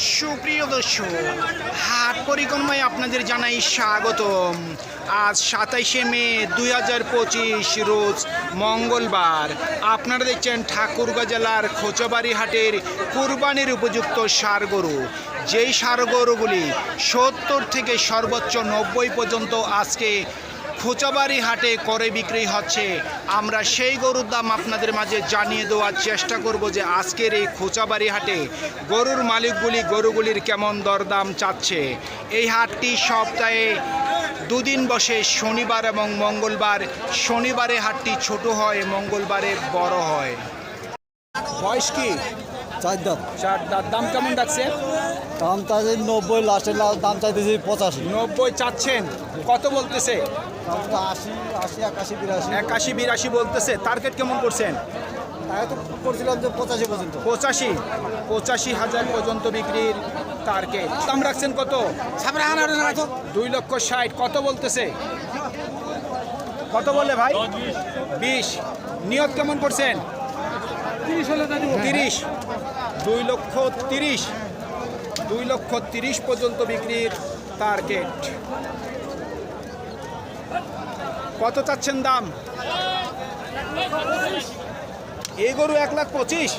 সুপ্রিয় দর্শক, হাট পরিক্রমায় আপনাদের জানাই স্বাগতম। আজ সাতাইশে মে দুই হাজার পঁচিশ রোজ মঙ্গলবার। আপনারা দেখছেন ঠাকুরগাঁ জেলার খোঁচাবাড়ি হাটের কুরবানির উপযুক্ত সার গরু যেই সার গরুগুলি সত্তর থেকে সর্বোচ্চ নব্বই পর্যন্ত আজকে খোঁচাবাড়ি হাটে করে বিক্রি হচ্ছে। আমরা সেই গরুর দাম আপনাদের মাঝে জানিয়ে দেওয়ার চেষ্টা করব যে আজকের এই খোঁচাবাড়ি হাটে গরুর মালিকগুলি গরুগুলির কেমন দরদাম চাচ্ছে। এই হাটটি সপ্তাহে দুদিন বসে শনিবার এবং মঙ্গলবার। শনিবারে হাটটি ছোট হয়, মঙ্গলবারে বড় হয়। বয়স কি? চার দাম চার দাম কেমন ডাকছে দাম চাইছে নব্বই লাস্টের লাস্ট দাম চাইতেছি পঁচাশি। নব্বই চাচ্ছেন। কত বলতেছে? আশি আশি একাশি বিরাশি। একাশি বিরাশি বলতেছে। টার্গেট কেমন করছেন? করছিলাম যে পঁচাশি পর্যন্ত। পঁচাশি। পঁচাশি হাজার পর্যন্ত বিক্রির টার্গেট। দাম রাখছেন কত? দুই লক্ষ ষাট। কত বলতেছে? কত বললে ভাই? বিশ। নিয়ত কেমন করছেন? তিরিশ দুই লক্ষ তিরিশ। দুই লক্ষ তিরিশ পর্যন্ত বিক্রির টার্গেট কত চাচ্ছেন দাম? এই গরু এক লাখ পঁচিশ।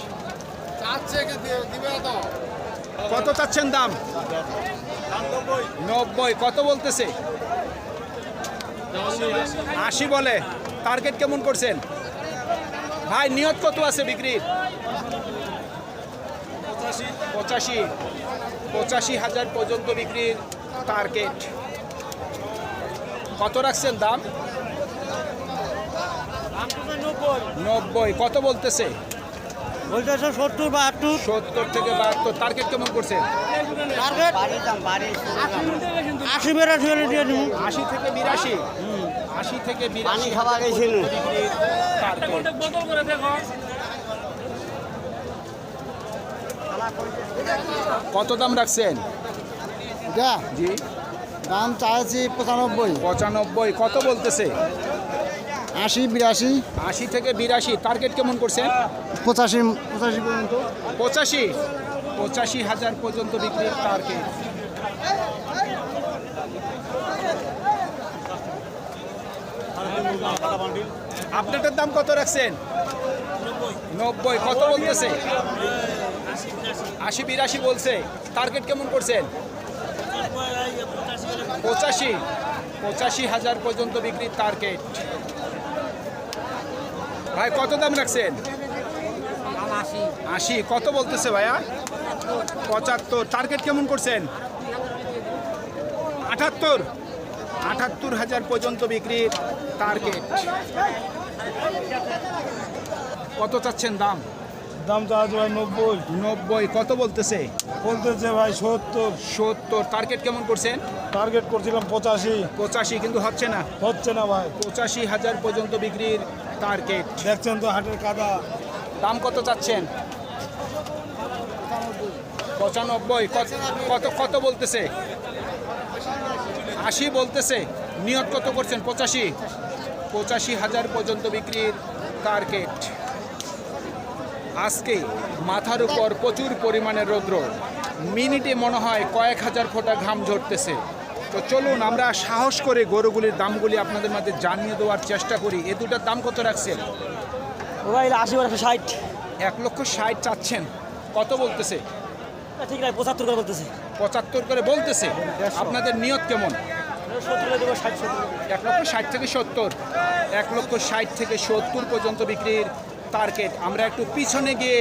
কত চাচ্ছেন দাম? নব্বই। কত বলতেছে? আশি বলে। টার্গেট কেমন করছেন? ভাই নিয়ত কত আছে বিক্রির? পঁচাশি। পঁচাশি। হাজার পর্যন্ত বিক্রির টার্গেট কত রাখছেন দাম? নব্বই। কত বলতেছে? বলতেছে সত্তর বাহাত্তর। সত্তর থেকে বাহাত্তর। টার্গেট কেমন করছে? টার্গেট আশি। বিরাশি আশি থেকে বিরাশি। আশি থেকে বিরাশি পানি খাওয়া গেছিল। কত দাম রাখছেন? যা। জি। দাম চাইছি পঁচানব্বই। পঁচানব্বই কত বলতেছে? আশি বিরাশি। আশি থেকে বিরাশি টার্গেট কেমন করছেন? পঁচাশি পঁচাশি পর্যন্ত। পঁচাশি পঁচাশি হাজার পর্যন্ত বিক্রির টার্গেট আপডেটের দাম কত রাখছেন? নব্বই। কত বলতেছে? আশি বিরাশি বলছে। টার্গেট কেমন করছেন? পঁচাশি। পঁচাশি হাজার পর্যন্ত বিক্রির টার্গেট ভাই, কত দাম রাখছেন? আশি। কত বলতেছে ভাইয়া? পঁচাত্তর। টার্গেট কেমন করছেন? আটাত্তর। আটাত্তর হাজার পর্যন্ত বিক্রির টার্গেট। কত চাচ্ছেন দাম? দাম চাইছে ভাই নব্বই। নব্বই কত বলতেছে? বলতেছে ভাই সত্তর। সত্তর টার্গেট কেমন করছেন? টার্গেট করছিলাম পঁচাশি। পঁচাশি কিন্তু হচ্ছে না। হচ্ছে না ভাই। পঁচাশি হাজার পর্যন্ত বিক্রির টার্গেট। দেখছেন তো হাটের কাদা। দাম কত চাচ্ছেন? পঁচানব্বই কত কত কত বলতেছে? আশি বলতেছে। নিয়ত কত করছেন? পঁচাশি? পঁচাশি হাজার পর্যন্ত বিক্রির টার্গেট। আজকে মাথার উপর প্রচুর পরিমাণে রৌদ্র। মিনিটে মনে হয় কয়েক হাজার ফোঁটা ঘাম ঝরতেছে। তো চলুন আমরা সাহস করে গরুগুলির দামগুলি আপনাদের মাঝে জানিয়ে দেওয়ার চেষ্টা করি। এ দুটার দাম কত রাখছেন? আশি বার ষাট। এক লক্ষ ষাট চাচ্ছেন। কত বলতেছে? ঠিক নাই পঁচাত্তর করে বলতেছে। পঁচাত্তর করে বলতেছে। আপনাদের নিয়ত কেমন? এক লক্ষ ষাট থেকে সত্তর। এক লক্ষ ষাট থেকে সত্তর পর্যন্ত বিক্রির টার্গেট আমরা একটু পিছনে গিয়ে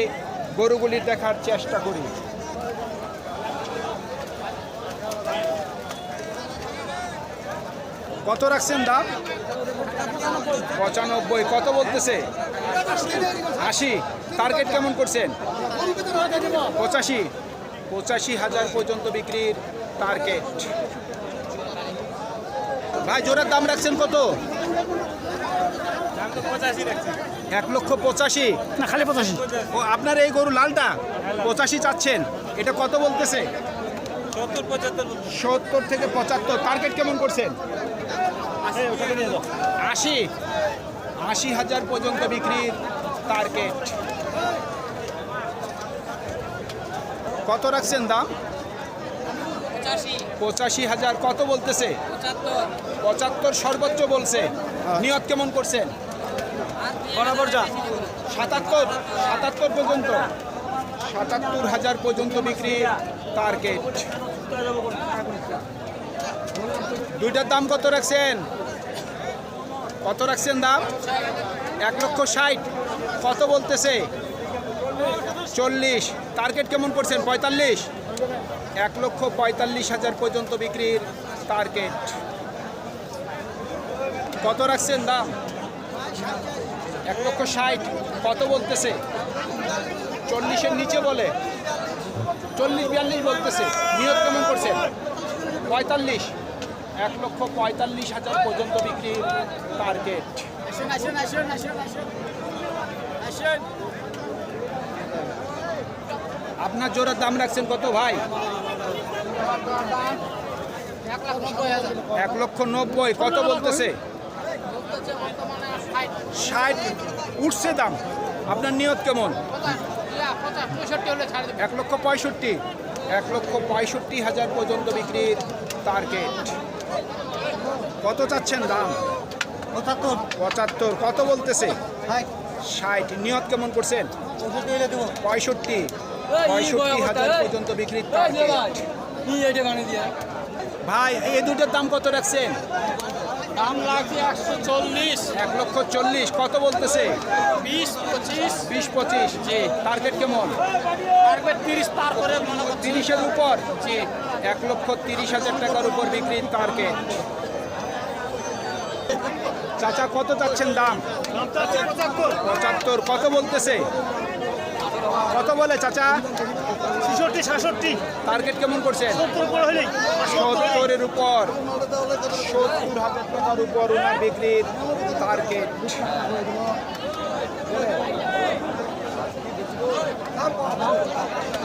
গরুগুলির দেখার চেষ্টা করি। কত রাখছেন দাম? পঁচানব্বই। কত বলতেছে? আশি। টার্গেট কেমন করছেন? পঁচাশি। পঁচাশি হাজার পর্যন্ত বিক্রির টার্গেট ভাই জোরের দাম রাখছেন কত? এক লক্ষ পঁচাশি। না খালি পঁচাশি। ও আপনার এই গরু লালটা? পঁচাশি চাচ্ছেন। এটা কত বলতেছে? সত্তর থেকে পঁচাত্তর। টার্গেট কেমন করছেন? আশি আশি? হাজার পর্যন্ত বিক্রির টার্গেট কত রাখছেন দাম? পঁচাশি হাজার কত বলতেছে? পঁচাত্তর। সর্বোচ্চ বলছে। নিয়ত কেমন করছেন? বরাবর যা। সাতাত্তর। সাতাত্তর পর্যন্ত। সাতাত্তর হাজার পর্যন্ত বিক্রি টার্গেট। দুইটার দাম কত রাখছেন? কত রাখছেন দাম? এক লক্ষ ষাট। কত বলতেছে? চল্লিশ। টার্গেট কেমন করছেন? পঁয়তাল্লিশ? এক লক্ষ পঁয়তাল্লিশ হাজার পর্যন্ত বিক্রির টার্গেট। কত রাখছেন দাম? এক লক্ষ ষাট। কত বলতেছে? চল্লিশের নিচে বলে। চল্লিশ বিয়াল্লিশ বলতেছে। নিয়োগ কেমন করছেন? পঁয়তাল্লিশ। এক লক্ষ পঁয়তাল্লিশ হাজার পর্যন্ত বিক্রির টার্গেট। আপনার জোড়ার দাম রাখছেন কত ভাই? এক লক্ষ নব্বই কত বলতেছে? ষাট উঠছে দাম। আপনার নিয়ত কেমন? এক লক্ষ পঁয়ষট্টি এক লক্ষ পঁয়ষট্টি হাজার পর্যন্ত বিক্রির টার্গেট কত চাচ্ছেন দাম? পঁচাত্তর। পঁচাত্তর কত বলতেছে? ষাট। নিয়ত কেমন করছেন? পঁয়ষট্টি। পঁয়ষট্টি হাজার পর্যন্ত ভাই এই দুটোর দাম কত রাখছেন? দাম লাগছে একশো চল্লিশ। এক লক্ষ চল্লিশ কত বলতেছে? বিশ পঁচিশ। বিশ পঁচিশ। জি। টার্গেট কেমন? টার্গেট তিরিশ পার করে মনে করছি। তিরিশের উপর? জি। এক লক্ষ তিরিশ হাজার টাকার উপর বিক্রির টার্গেট চাচা কত চাচ্ছেন দাম? পঁচাত্তর কত বলতেছে? কত বলে চাচা? ছেষট্টি সাতষট্টি। টার্গেট কেমন করছেন? সত্তর হলেই সত্তরের উপর। সত্তর হাজার টাকার উপর ওনার বিক্রির টার্গেট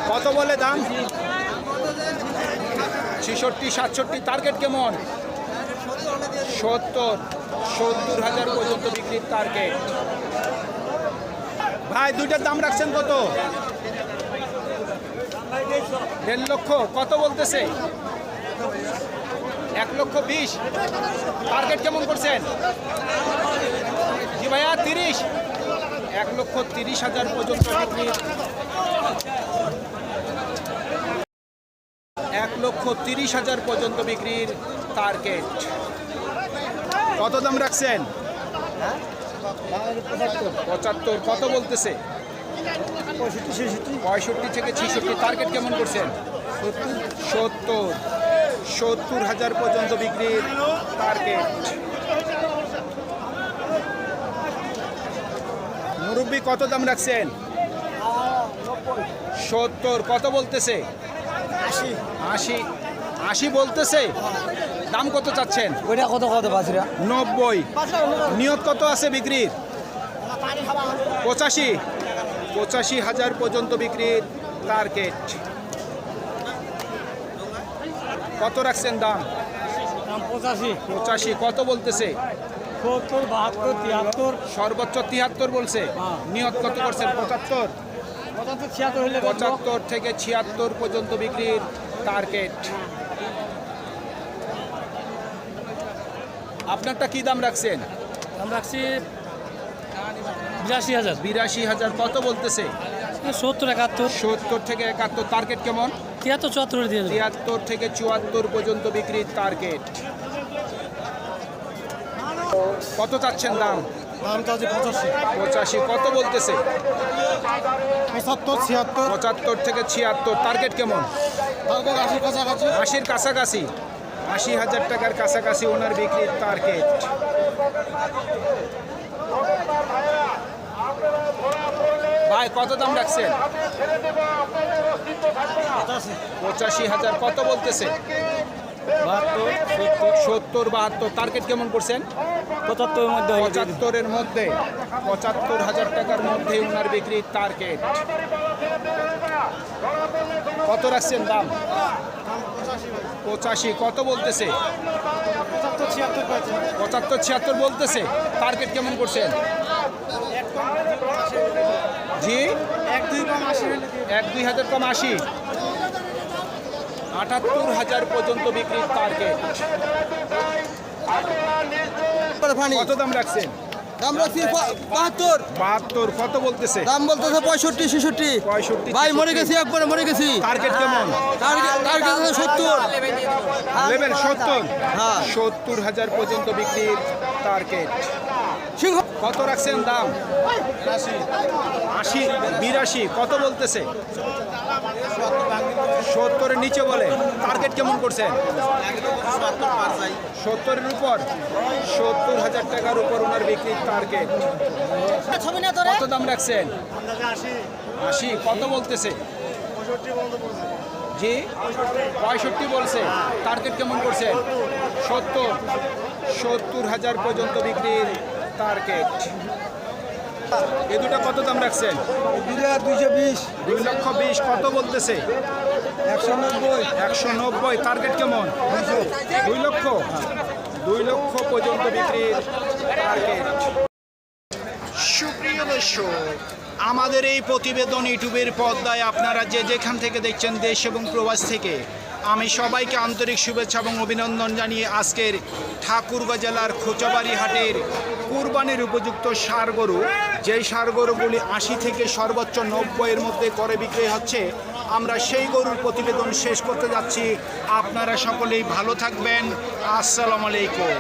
কত বলে দাম? ছেষট্টি সাতষট্টি টার্গেট কেমন? সত্তর। সত্তর হাজার পর্যন্ত বিক্রির টার্গেট ভাই, দুইটার দাম রাখছেন কত? দেড় লক্ষ, কত বলতেছে? এক লক্ষ বিশ। টার্গেট কেমন করছেন? জি ভাইয়া, তিরিশ। এক লক্ষ তিরিশ হাজার পর্যন্ত এক লক্ষ তিরিশ হাজার পর্যন্ত বিক্রির টার্গেট কত দাম রাখছেন? পঁচাত্তর পঁচাত্তর কত বলতেছে? পঁয়ষট্টি থেকে ছেষট্টি টার্গেট কেমন করছেন? সত্তর সত্তর হাজার পর্যন্ত বিক্রির টার্গেট মুরব্বী কত দাম রাখছেন? সত্তর কত বলতেছে? আশি। আশি আশি বলতেছে? দাম কত চাচ্ছেন? ওইটা কত কত বাছরা? নব্বই। নিয়ত কত আছে বিক্রির? পঁচাশি। পঁচাশি হাজার পর্যন্ত বিক্রির টার্গেট কত রাখছেন দাম? পঁচাশি। পঁচাশি। কত বলতেছে? সর্বোচ্চ তিয়াত্তর বলছে। হ্যাঁ। নিয়ত কত করছেন? পঁচাত্তর? পঁচাত্তর থেকে ছিয়াত্তর পর্যন্ত বিক্রির টার্গেট আপনারটা কি দাম রাখছেন? দাম রাখছি বিরাশি হাজার। বিরাশি হাজার কত বলতেছে? সত্তর একাত্তর। সত্তর থেকে একাত্তর টার্গেট কেমন? তিয়াত্তর চুয়াত্তর দিয়ে তিয়াত্তর থেকে চুয়াত্তর পর্যন্ত বিক্রির টার্গেট কত চাচ্ছেন দাম? দাম চাচ্ছি পঁচাশি। পঁচাশি কত বলতেছে? পঁচাত্তর ছিয়াত্তর। পঁচাত্তর থেকে ছিয়াত্তর টার্গেট কেমন? আশির কাছাকাছি। আশির কাছাকাছি। আশি হাজার টাকার কাছাকাছি ওনার বিক্রির টার্গেট ভাই কত দাম রাখছেন? পঁচাশি হাজার। কত বলতেছে? বাহাত্তর সত্তর বাহাত্তর। টার্গেট কেমন করছেন? পঁচাত্তরের মধ্যে। পঁচাত্তরের মধ্যে। পঁচাত্তর হাজার টাকার মধ্যে ওনার বিক্রির টার্গেট কত রাখছেন দাম? পঁচাশি, কত বলতেছে? পঁচাত্তর, ছিয়াত্তর বলতেছে। টার্গেট কেমন করছেন? জি? এক দুই হাজার কম আশি। আটাত্তর হাজার পর্যন্ত বিক্রির টার্গেট কত দাম রাখছেন? দাম রাখছি বাহাত্তর। বাহাত্তর কত বলতেছে? দাম বলতেছে পঁয়ষট্টি ছেষট্টি। পঁয়ষট্টি ভাই মরে গেছি একবারে মরে গেছি। টার্গেট কেমন? টার্গেট সত্তর। সত্তর? হ্যাঁ। সত্তর হাজার পর্যন্ত বিক্রির টার্গেট কত রাখছেন দাম? আশি, বিরাশি, কত বলতেছে? সত্তরের নিচে বলে। টার্গেট কেমন করছেন? সত্তরের উপর। সত্তর হাজার টাকার উপর ওনার বিক্রির টার্গেট কত দাম রাখছেন? আশি, কত বলতেছে? জি? পঁয়ষট্টি বলছে। টার্গেট কেমন করছেন? সত্তর। সত্তর হাজার পর্যন্ত বিক্রির টার্গেট। এ দুটো কত দাম রাখছেন? দুইশো বিশ। দুই লক্ষ বিশ কত বলতেছে? একশো নব্বই। একশো নব্বই টার্গেট কেমন? দুই লক্ষ? দুই লক্ষ পর্যন্ত বিক্রির টার্গেট। সুপ্রিয় দর্শক আমাদের এই প্রতিবেদন ইউটিউবের পর্দায় আপনারা যে যেখান থেকে দেখছেন দেশ এবং প্রবাস থেকে আমি সবাইকে আন্তরিক শুভেচ্ছা এবং অভিনন্দন জানিয়ে আজকের ঠাকুরগাঁ জেলার খোঁচাবাড়ি হাটের কুরবানির উপযুক্ত সার গরু, যেই সার গরুগুলি আশি থেকে সর্বোচ্চ নব্বইয়ের মধ্যে করে বিক্রি হচ্ছে, আমরা সেই গরুর প্রতিবেদন শেষ করতে যাচ্ছি। আপনারা সকলেই ভালো থাকবেন। আসসালামু আলাইকুম।